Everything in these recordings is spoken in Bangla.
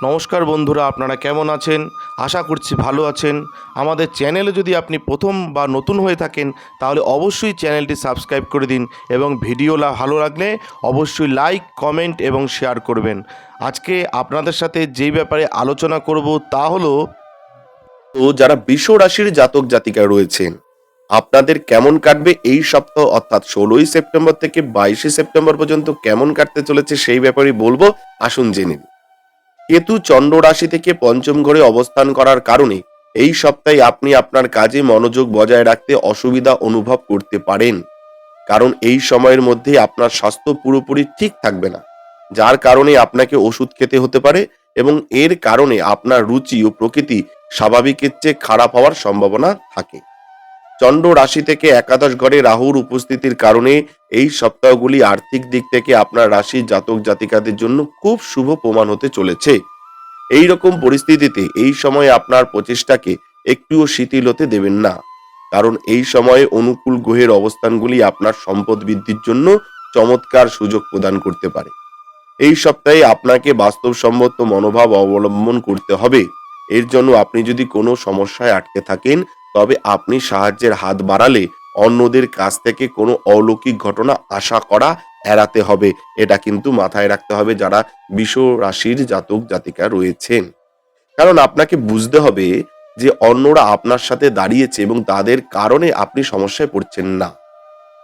নমস্কার বন্ধুরা, আপনারা কেমন আছেন? আশা করছি ভালো আছেন। আমাদের চ্যানেলে যদি আপনি প্রথম বা নতুন হয়ে থাকেন, তাহলে অবশ্যই চ্যানেলটি সাবস্ক্রাইব করে দিন এবং ভিডিওলা ভালো লাগলে অবশ্যই লাইক, কমেন্ট এবং শেয়ার করবেন। আজকে আপনাদের সাথে যেই ব্যাপারে আলোচনা করব তা হলো, তো যারা বৃষ রাশির জাতক জাতিকা রয়েছেন, আপনাদের কেমন কাটবে এই সপ্তাহ অর্থাৎ ষোলোই সেপ্টেম্বর থেকে বাইশে সেপ্টেম্বর পর্যন্ত কেমন কাটতে চলেছে সেই ব্যাপারে বলব, আসুন জেনে নিন কেতু চন্দ্র রাশি থেকে পঞ্চম ঘরে অবস্থান করার কারণে এই সপ্তাহে আপনি আপনার কাজে মনোযোগ বজায় রাখতে অসুবিধা অনুভব করতে পারেন। কারণ এই সময়ের মধ্যে আপনার স্বাস্থ্য পুরোপুরি ঠিক থাকবে না, যার কারণে আপনাকে ওষুধ খেতে হতে পারে এবং এর কারণে আপনার রুচি ও প্রকৃতি স্বাভাবিকের চেয়ে খারাপ হওয়ার সম্ভাবনা থাকে। চন্দ্র রাশি থেকে একাদশ ঘরে রাহুর উপস্থিতির কারণে এই সপ্তাহগুলি আর্থিক দিক থেকে আপনার রাশির জাতক জাতিকাদের জন্য খুব শুভ প্রমাণ হতে চলেছে। এই রকম পরিস্থিতিতে এই সময়ে আপনার প্রচেষ্টাকে একটুও শিথিল হতে দেবেন না। কারণ এই সময়ে অনুকূল গ্রহের অবস্থানগুলি আপনার সম্পদ বৃদ্ধির জন্য চমৎকার সুযোগ প্রদান করতে পারে। এই সপ্তাহে আপনাকে বাস্তবসম্মত মনোভাব অবলম্বন করতে হবে। এর জন্য আপনি যদি কোনো সমস্যায় আটকে থাকেন তবে আপনি সাহায্যের হাত বাড়ালে অন্যদের কাছ থেকে কোনো অলৌকিক ঘটনা আশা করা এড়াতে হবে। এটা কিন্তু মাথায় রাখতে হবে যারা বিষ রাশির জাতক জাতিকা রয়েছেন। কারণ আপনাকে বুঝতে হবে যে অন্যরা আপনার সাথে দাঁড়িয়েছে এবং তাদের কারণে আপনি সমস্যায় পড়ছেন না।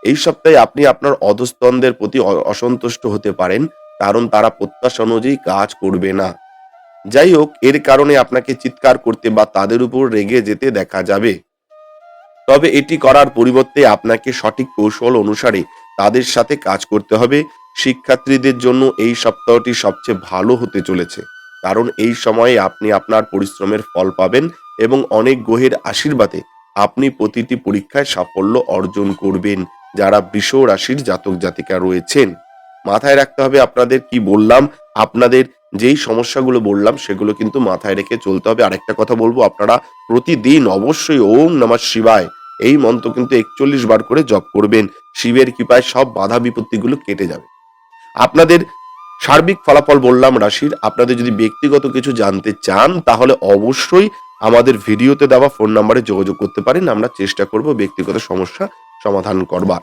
এই সপ্তাহে আপনি আপনার অধস্তনদের প্রতি অসন্তুষ্ট হতে পারেন, কারণ তারা প্রত্যাশা অনুযায়ী কাজ করবে না। যাই হোক এর কারণে আপনাকে চিৎকার করতে বা তাদের উপর রেগে যেতে দেখা যাবে। তবে এটি করার পরিবর্তে আপনাকে সঠিক কৌশল অনুসারে তাদের সাথে কাজ করতে হবে। শিক্ষার্থীদের জন্য এই সপ্তাহটি সবচেয়ে ভালো হতে চলেছে। কারণ এই সময়ে আপনি আপনার পরিশ্রমের ফল পাবেন এবং অনেক গ্রহের আশীর্বাদে আপনি প্রতিটি পরীক্ষায় সাফল্য অর্জন করবেন, যারা বৃষ রাশির জাতক জাতিকা রয়েছেন। মাথায় রাখতে হবে আপনাদের কি বললাম, আপনাদের যেই সমস্যাগুলো বললাম, সেগুলো কিন্তু মাথায় রেখে চলতে হবে। আরেকটা কথা বলব, আপনারা প্রতিদিন অবশ্যই ওম নমঃ শিবায় এই মন্ত্র কিন্তু একচল্লিশ বার করে জপ করবেন। শিবের কৃপায় সব বাধা বিপত্তিগুলো কেটে যাবে। আপনাদের সার্বিক ফলাফল বললাম, রাশির। আপনাদের যদি ব্যক্তিগত কিছু জানতে চান, তাহলে অবশ্যই আমাদের ভিডিওতে দেওয়া ফোন নাম্বারে যোগাযোগ করতে পারেন। আমরা চেষ্টা করব ব্যক্তিগত সমস্যা সমাধান করবার।